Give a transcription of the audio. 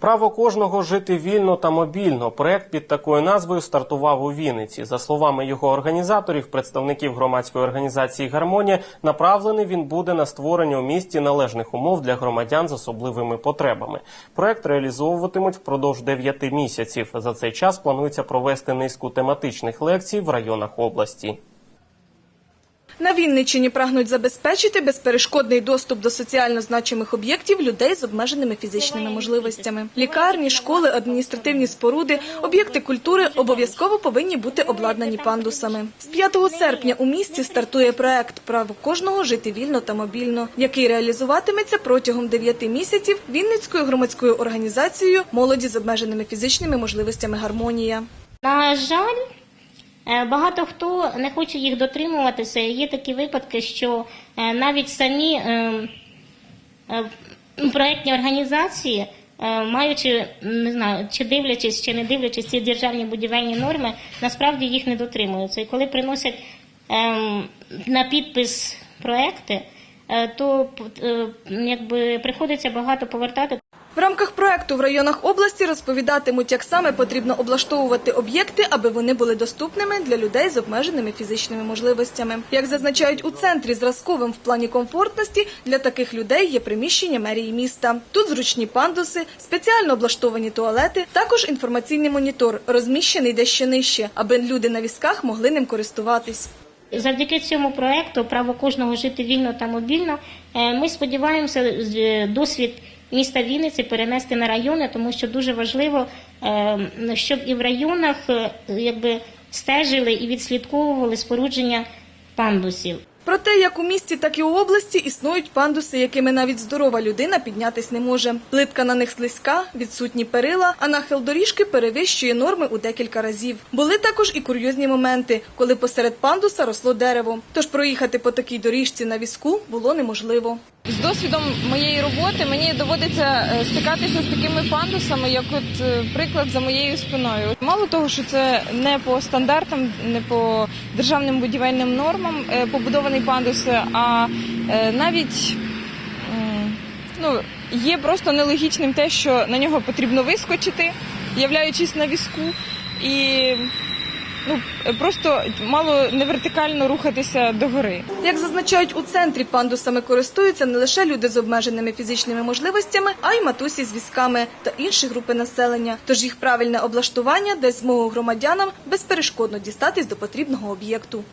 Право кожного жити вільно та мобільно. Проект під такою назвою стартував у Вінниці. За словами його організаторів, представників громадської організації Гармонія, направлений він буде на створення у місті належних умов для громадян з особливими потребами. Проект реалізовуватимуть впродовж 9 місяців. За цей час планується провести низку тематичних лекцій в районах області. На Вінниччині прагнуть забезпечити безперешкодний доступ до соціально значимих об'єктів людей з обмеженими фізичними можливостями. Лікарні, школи, адміністративні споруди, об'єкти культури обов'язково повинні бути обладнані пандусами. З 5 серпня у місті стартує проект Право кожного жити вільно та мобільно, який реалізуватиметься протягом 9 місяців Вінницькою громадською організацією молоді з обмеженими фізичними можливостями гармонія. На жаль, багато хто не хоче їх дотримуватися. Є такі випадки, що е, навіть самі е, е, організації, е, маючи не знаю, чи дивлячись, чи не дивлячись ці державні будівельні норми, насправді їх не дотримуються. І коли приносять на підпис проекти, е, то е, якби приходиться багато повертати. В рамках проекту в районах області розповідатимуть, як саме потрібно облаштовувати об'єкти, аби вони були доступними для людей з обмеженими фізичними можливостями. Як зазначають у центрі зразковим в плані комфортності, для таких людей є приміщення мерії міста. Тут зручні пандуси, спеціально облаштовані туалети, також інформаційний монітор, розміщений дещо нижче, аби люди на візках могли ним користуватись. Завдяки цьому проекту право кожного жити вільно та мобільно. е, Ми сподіваємося е, досвід міста Вінниці перенести на райони, тому що дуже важливо, е, щоб і в районах якби стежили і відслідковували спорудження пандусів. Про те, як у місті, так і у області існують пандуси, якими навіть здорова людина піднятись не може. Плитка на них слизька, відсутні перила, а нахил доріжки перевищує норми у декілька разів. Були також і курйозні моменти, коли посеред пандуса росло дерево. Тож проїхати по такій доріжці на візку було неможливо. З досвідом моєї роботи мені доводиться е, стикатися з такими пандусами, як от е, приклад за моєю спиною. Мало того, що це не по стандартам, не по державним будівельним нормам е, побудований пандус, а навіть ну, є просто нелогічним те, що на нього потрібно вискочити, являючись на візку, і ну, просто мало не вертикально рухатися догори. Як зазначають у центрі, пандусами користуються не лише люди з обмеженими фізичними можливостями, а й матусі з візками та інші групи населення. Тож їх правильне облаштування дасть змогу громадянам безперешкодно дістатись до потрібного об'єкту.